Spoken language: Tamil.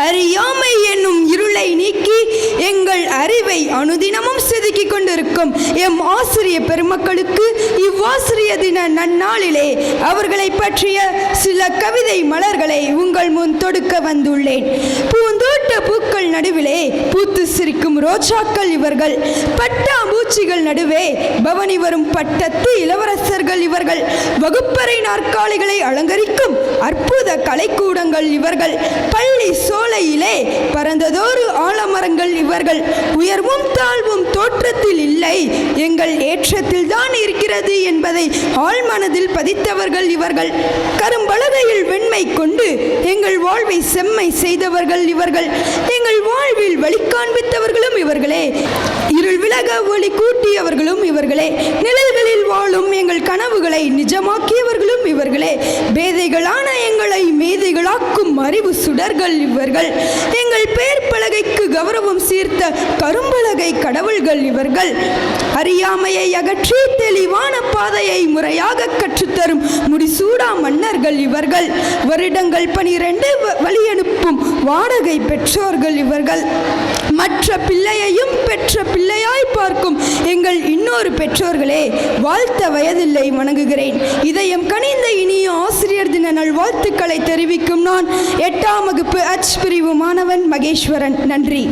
அறியாமை என்னும் இருளை நீக்கி எங்கள் அறிவை அனுதினமும் செதுக்கிக் கொண்டிருக்கும் எம் ஆசிரிய பெருமக்களுக்கு இவ்வாசிரிய தின நன்னாளிலே அவர்களை பற்றிய சில கவிதை மலர்களை உங்கள் முன் தொடுக்க வந்துள்ளேன். பூந்தோட்ட பூக்கள் நடுவிலே பூத்து சிரிக்கும் ரோஜாக்கள் இவர்கள் பட்ட பட்டாம்பூச்சிகள் நடுவே பவனி வரும் பட்டத்து இளவரசர்கள் இவர்கள் வகுப்பறை நாற்காலிகளை அலங்கரிக்கும் அற்புத கலைக்கூடங்கள் இவர்கள் மேலே பறந்ததொரு ஆலமரங்கள் இவர்கள் உயர்வும் தாழ்வும் தோற்றத்தில் இல்லை. எங்கள் ஏற்றத்தில் தான் இருக்கிறது என்பதை ஆழ்மனதில் பதித்தவர்கள் இவர்கள். கரும்பலகையில் வெண்மை கொண்டு எங்கள் வாழ்வை செம்மை செய்தவர்கள் இவர்கள். எங்கள் வாழ்வில் வழி காண்பித்தவர்களும் இவர்களே. இருள் விலக ஒளி கூட்டியவர்களும் இவர்களே. நிழல்களில் வாழும் எங்கள் கனவுகளை நிஜமாக்கியவர்களும் இவர்களே. பேதைகளான எங்களை மேதைகளாக்கும் அறிவு சுடர்கள் இவர்கள். எங்கள் பேர் பலகைக்கு கௌரவம் சீர்த்த கரும்பலகை கடவுள்கள் இவர்கள். அறியாமையை அகற்றி தெளிவான பாதையை முறையாக கற்றுத்தரும் முடிசூடா மன்னர்கள் இவர்கள். வருடங்கள் பனிரெண்டு வழியனுப்பும் வாடகை பெற்றோர்கள் இவர்கள். மற்ற பிள்ளையையும் பெற்ற பிள்ளையாய் பார்க்கும் எங்கள் இன்னொரு பெற்றோர்களே வாழ்த்த வயதில்லை வணங்குகிறேன். இதயம் கனிந்த இனிய ஆசிரியர் தின நல்வாழ்த்துக்களை தெரிவிக்கும் நான் எட்டாம் வகுப்பு அச் பிரிவு மாணவன் மகேஸ்வரன். நன்றி.